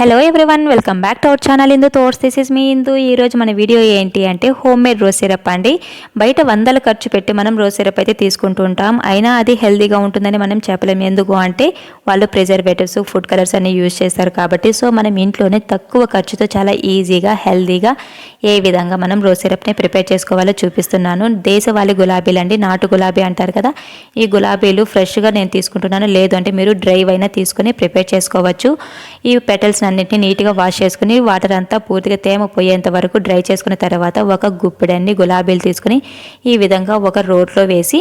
Hello everyone welcome back to our channel Indu తోర్స్ this is me Indu ఈరోజు మన video ఏంటి అంటే హోమ్ మేడ్ రోజ్ సిరప్ అండి. బయట వందలు ఖర్చు పెట్టి మనం రోజ్ సిరప్ అయితే తీసుకుంటూ ఉంటాం. అయినా అది హెల్దీగా ఉంటుందని మనం చెప్పలేము ఎందుకు అంటే వాళ్ళు ప్రిజర్వేటివ్స్ ఫుడ్ కలర్స్ అన్ని యూజ్ చేస్తారు కాబట్టి. సో మనం ఇంట్లోనే తక్కువ ఖర్చుతో చాలా ఈజీగా హెల్తీగా ఏ విధంగా మనం రోజ్ సిరప్ని ప్రిపేర్ చేసుకోవాలో చూపిస్తున్నాను. దేశవాళి గులాబీలు అండి. నాటు గులాబీ అంటారు కదా. ఈ గులాబీలు ఫ్రెష్గా నేను తీసుకుంటున్నాను. లేదు అంటే మీరు డ్రైవ్ అయినా తీసుకొని ప్రిపేర్ చేసుకోవచ్చు. ఈ పెటల్స్ అన్నింటినీ నీట్గా వాష్ చేసుకుని వాటర్ అంతా పూర్తిగా తేమ పోయేంత వరకు డ్రై చేసుకున్న తర్వాత ఒక గుప్పిడన్ని గులాబీలు తీసుకుని ఈ విధంగా ఒక రోట్లో వేసి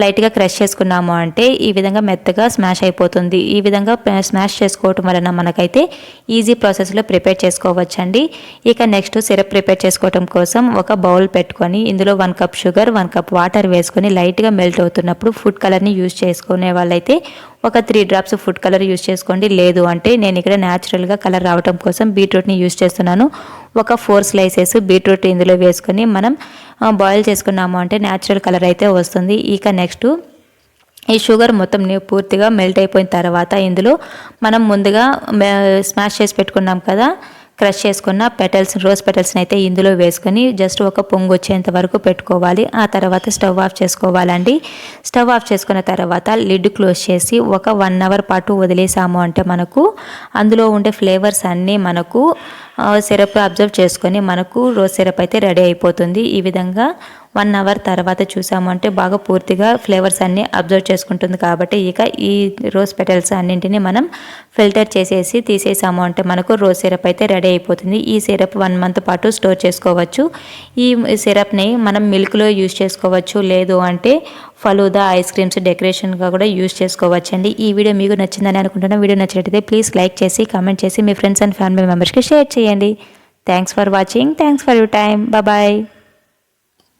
లైట్గా క్రష్ చేసుకున్నాము అంటే ఈ విధంగా మెత్తగా స్మాష్ అయిపోతుంది. ఈ విధంగా స్మాష్ చేసుకోవటం వలన మనకైతే ఈజీ ప్రాసెస్లో ప్రిపేర్ చేసుకోవచ్చండి. ఇక నెక్స్ట్ సిరప్ ప్రిపేర్ చేసుకోవటం కోసం ఒక బౌల్ పెట్టుకొని ఇందులో one cup sugar one cup water వేసుకొని లైట్గా మెల్ట్ అవుతున్నప్పుడు ఫుడ్ కలర్ని యూజ్ చేసుకునే వాళ్ళైతే ఒక three drops food colour use చేసుకోండి. లేదు అంటే నేను ఇక్కడ న్యాచురల్గా కలర్ రావడం కోసం బీట్రూట్ని యూజ్ చేస్తున్నాను. ఒక ఫోర్ స్లైసెస్ బీట్రూట్ ఇందులో వేసుకొని మనం బాయిల్ చేసుకున్నాము అంటే న్యాచురల్ కలర్ అయితే వస్తుంది. ఇక నెక్స్ట్ ఈ షుగర్ మొత్తం పూర్తిగా మెల్ట్ అయిపోయిన తర్వాత ఇందులో మనం ముందుగా స్మాష్ చేసి పెట్టుకున్నాం కదా క్రష్ చేసుకున్న పెటల్స్ రోజ్ పెటల్స్ని అయితే ఇందులో వేసుకొని జస్ట్ ఒక పొంగు వచ్చేంత వరకు పెట్టుకోవాలి. ఆ తర్వాత స్టవ్ ఆఫ్ చేసుకోవాలండి. స్టవ్ ఆఫ్ చేసుకున్న తర్వాత లిడ్ క్లోజ్ చేసి ఒక వన్ అవర్ పాటు వదిలేసాము అంటే మనకు అందులో ఉండే ఫ్లేవర్స్ అన్నీ మనకు సిరప్ అబ్జర్వ్ చేసుకొని మనకు రోజ్ సిరప్ అయితే రెడీ అయిపోతుంది. ఈ విధంగా వన్ అవర్ తర్వాత చూసామంటే బాగా పూర్తిగా ఫ్లేవర్స్ అన్నీ అబ్జర్వ్ చేసుకుంటుంది కాబట్టి ఇక ఈ రోజ్ పెటల్స్ అన్నింటినీ మనం ఫిల్టర్ చేసేసి తీసేసాము అంటే మనకు రోజ్ సిరప్ అయితే రెడీ అయిపోతుంది. ఈ సిరప్ వన్ మంత్ పాటు స్టోర్ చేసుకోవచ్చు. ఈ సిరప్ని మనం మిల్క్లో యూజ్ చేసుకోవచ్చు. లేదు అంటే ఫలూదా ఐస్ క్రీమ్స్ డెకరేషన్గా కూడా యూజ్ చేసుకోవచ్చండి. ఈ వీడియో మీకు నచ్చిందని అనుకుంటున్నాను. వీడియో నచ్చినట్టయితే ప్లీజ్ లైక్ చేసి కామెంట్ చేసి మీ ఫ్రెండ్స్ అండ్ ఫ్యామిలీ మెంబర్స్కి షేర్ చేయండి. Thanks for watching. Thanks for your time bye.